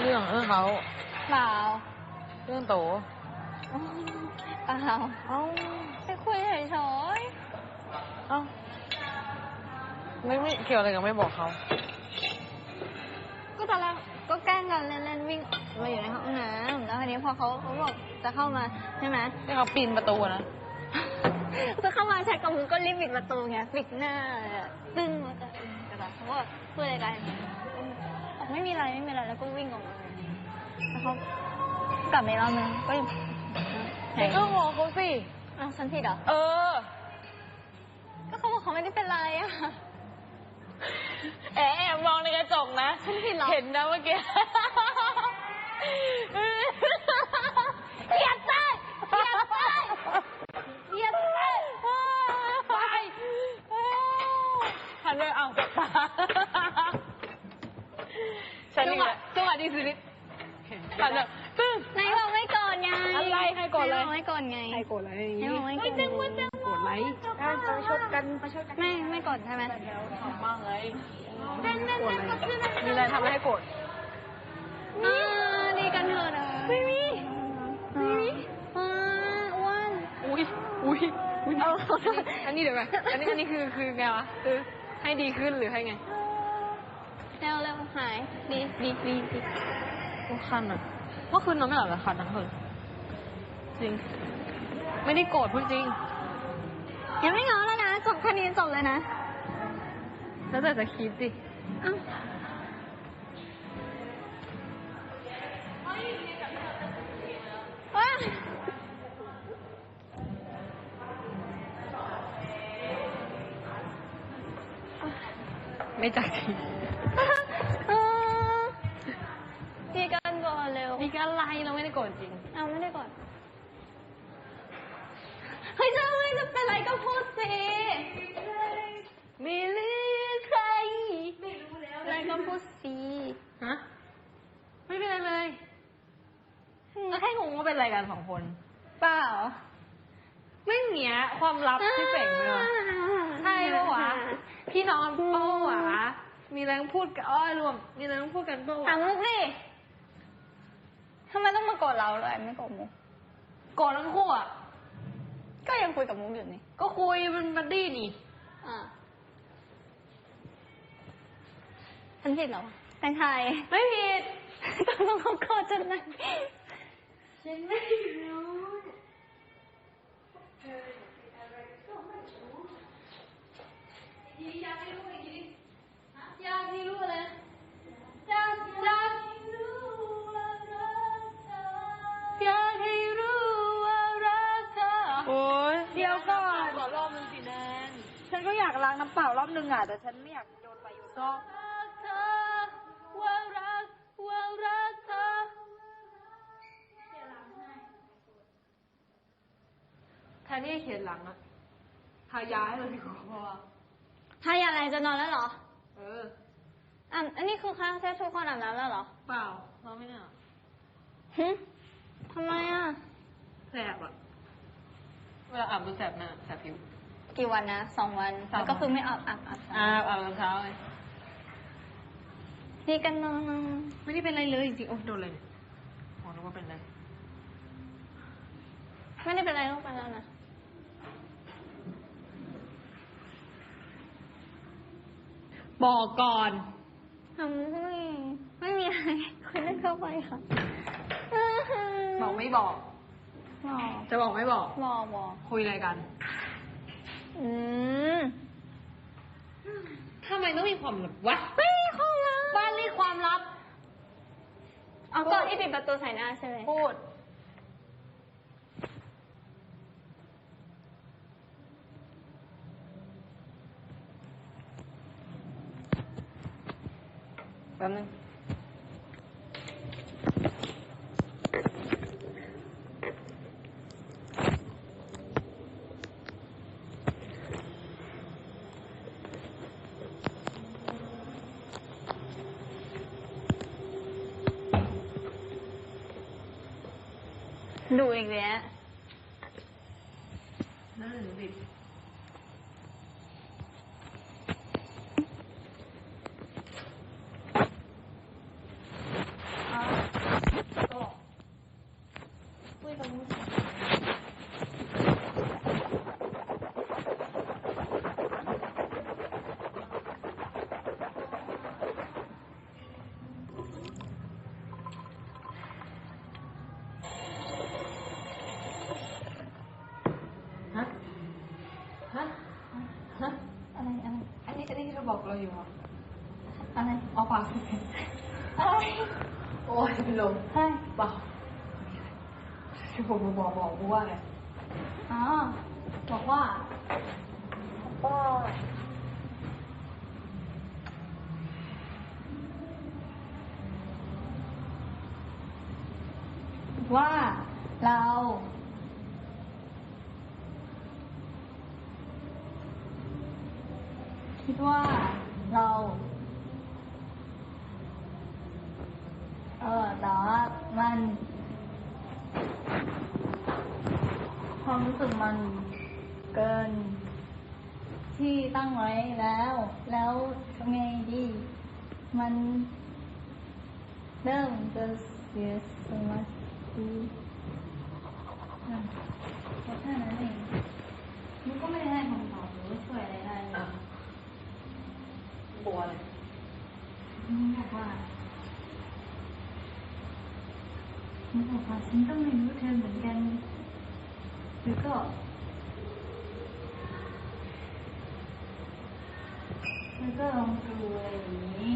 เรื่องเรื่องเขาเปล่าเรื่องโตเปล่าเอ้าไปคุยเฉยเอ้าไม่ไม่เกี่ยวอะไรกับไม่บอกเขาๆก็ตอนแรกก็แกล้งกันเล่นๆวิ่งมาอยู่ในห้องน้ำแล้วทีนี้พอเขาเขาบอกจะเข้ามาใช่ไหมที่เขาปีนประตูอะนะจะเข้ามาใช้กับมึงก็รีบปิดประตูไงปิดหน้าอะตึ้งแล้วก็กระดาษเขาบอกพูดอะไรกันบอก ไม่มีอะไรไม่มีอะไรแล้วก็วิ่งออกมาแล้วเขากลับมาอีกรอบนึงก็ยังเด็กก็งงเขาสิอ้าวฉันผิดเหรอ เออ ก็เขาบอกเขาไม่ได้เป็นไรอะแอบแอบมองในกระจกนะ ฉันผิดเหรอ เห็นนะเมื่อกี้ เกลียดใจเกลียดใจเกลียดใจ ไปหันไปเอาจับตาฉัน จั นี่ งหวะ แหละ จังหวะดีสุดฤทธิ์ หันแบบตึ้ง นายบอกไม่โกรธไง อะไรใครโกรธเลยนายบอกไม่โกรธไง ใครโกรธอะไรอย่างนายนี้บอกไม่โกรธโกรธไหมประชดกันประชดกันไม่ไม่โกรธใช่ไหมทำมากเลยโกรธอะไรมีอะไรทำให้โกรธอ่าดีกันเถอะนะไม่มีไม่มีอ่าอ้วนอุ้ยอุ้ยอุ้ยเอาอันนี้เดี๋ยวก่อนอันนี้อันนี้คือคือไงวะคือให้ดีขึ้นหรือให้ไงเร็วเร็วหายดีดีดีดีโอ้คันอะเมื่อคืนนอนไม่หลับเลยคันทั้งคืน จริง ไม่ได้โกรธพูดจริง ยังไม่ง้อแล้วนะ จบแค่นี้จบเลยนะ แล้วแต่จะคิดสิเอ้าว้าไม่จักทีเออดีกันก่อนเร็ว มีการไล่เราไม่ได้โกรธจริง เอาไม่ได้ก่อน เฮ้ยจะไม่จะเป็นไรก็พูดสิไม่เหลือใครอะไรก็พูดสิฮะไม่เป็นไรเลยก็แค่งงว่าเป็นอะไรกันสองคน เปล่า ไม่เหนียความลับที่เป่งเลยวะใช่ปะวะพี่น้องปะวะมีแรงพูดกันอ้อยรวม มีแรงพูดกันปะถามวะมุกสิทำไมต้องมาโกรธเราเลยไม่โกรธมุกโกรธทั้งคู่อะ ก็ยังคุยกับมุกอยู่นี่ก็คุยมันบัดดี้นี่อ่าฉันผิดเหรอเป็นใครไม่ผิดตกลงเขาโกรธจนนั้นฉันไม่รู้อยากให้รู้อะไร ฉันก็อยากล้างน้ำเปล่ารอบนึงอะ แต่ฉันไม่อยากโยนไปโยนก็รักเธอว่ารักว่ารักเธอแทนที่จะเขียนหลังอะทายาให้เราดีกว่าเพราะว่าทายอะไรจะนอนแล้วเหรอ เออ อะอันนี้คือครั้งแรกทุกคนอาบน้ำแล้วเหรอ เปล่าเราไม่เนี่ยหึทำไมอะ แสบอะเวลาอาบมันแสบหน้าแสบผิว กี่วันนะสองวันสามวัน แล้วก็คือไม่อาบอาบอาบอาบอาบตอนเช้าเลยนี่กันนอนไม่ได้เป็นอะไรเลยจริงๆโอ้โดนเลยเนี่ยโอ้นึกว่าเป็นอะไรไม่ได้เป็นไรลูกไปแล้วนะบอกก่อน ทำไม่ไม่มีอะไรคุยเล่นเข้าไปค่ะบอกไม่บอก บอกจะบอกไม่บอก บอกบอกคุยอะไรกัน อืมทำไมต้องมีความลับวะไม่มีความลับบ้านเรียกความลับ เอาก่อนที่ปิดประตูใส่หน้าใช่ไหมพูด แป๊บนึง ดูอีกแล้วนั่นหรือบิดอ อยู่อะ อะไรเอาปากสิอะไรโอ้ยเป็นลมเฮ้ยเปล่าที่ผมบอกบอกกูว่าไงอ๋อบอกว่าป้าว่าเราคิดว่าเรา เออแต่ว่ามันความรู้สึกมันเกิน ที่ตั้งไว้แล้ว แล้วทำไงดี มันเริ่มจะเสียสมาธิอะแค่นั้นเองมันก็ไม่ได้ให้คำตอบหรือว่าช่วยอะไรได้เลยอะบัวเลยมันบอกว่า มันบอกว่าฉันก็ไม่รู้เธอเหมือนกันหรือก็แล้วก็ลองดูอะไรอย่างนี้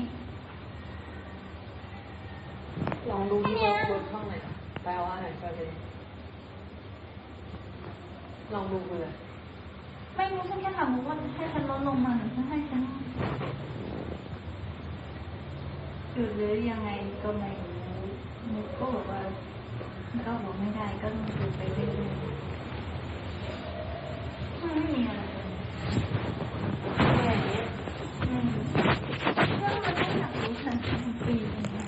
ลองดูที่ว่าบนห้องไหนแปลว่าอะไรแปลเลยลองดูกูเลยไม่รู้ฉันแค่ถามมุกว่าให้ฉันลดลงมาหรือจะให้ฉันหยุดหรือยังไงก็ไม่รู้มุกก็บอกว่า ก็บอกไม่ได้ก็ต้องดูไปเรื่อยๆไม่มีอะไรเลยอย่างนี้ไม่รู้ก็มันไม่อยากรู้ฉันเป็นปีอย่างเงี้ย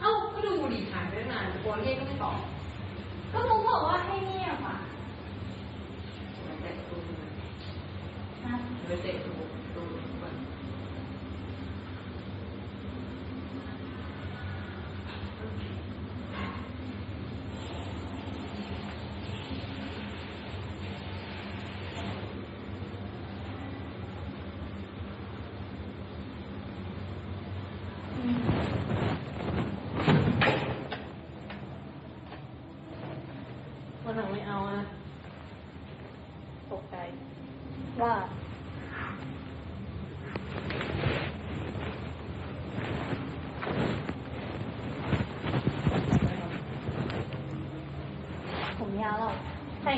เอ้าก็ดูดิหายไปตั้งนานบัวเรียกก็ไม่ตอบก็มุกบอกว่าให้เงียบอะไปเตะตูนนะไปเตะตูนตูนมัน อืม วันหลังไม่เอานะตกใจว่าผมยาวแล้วใช่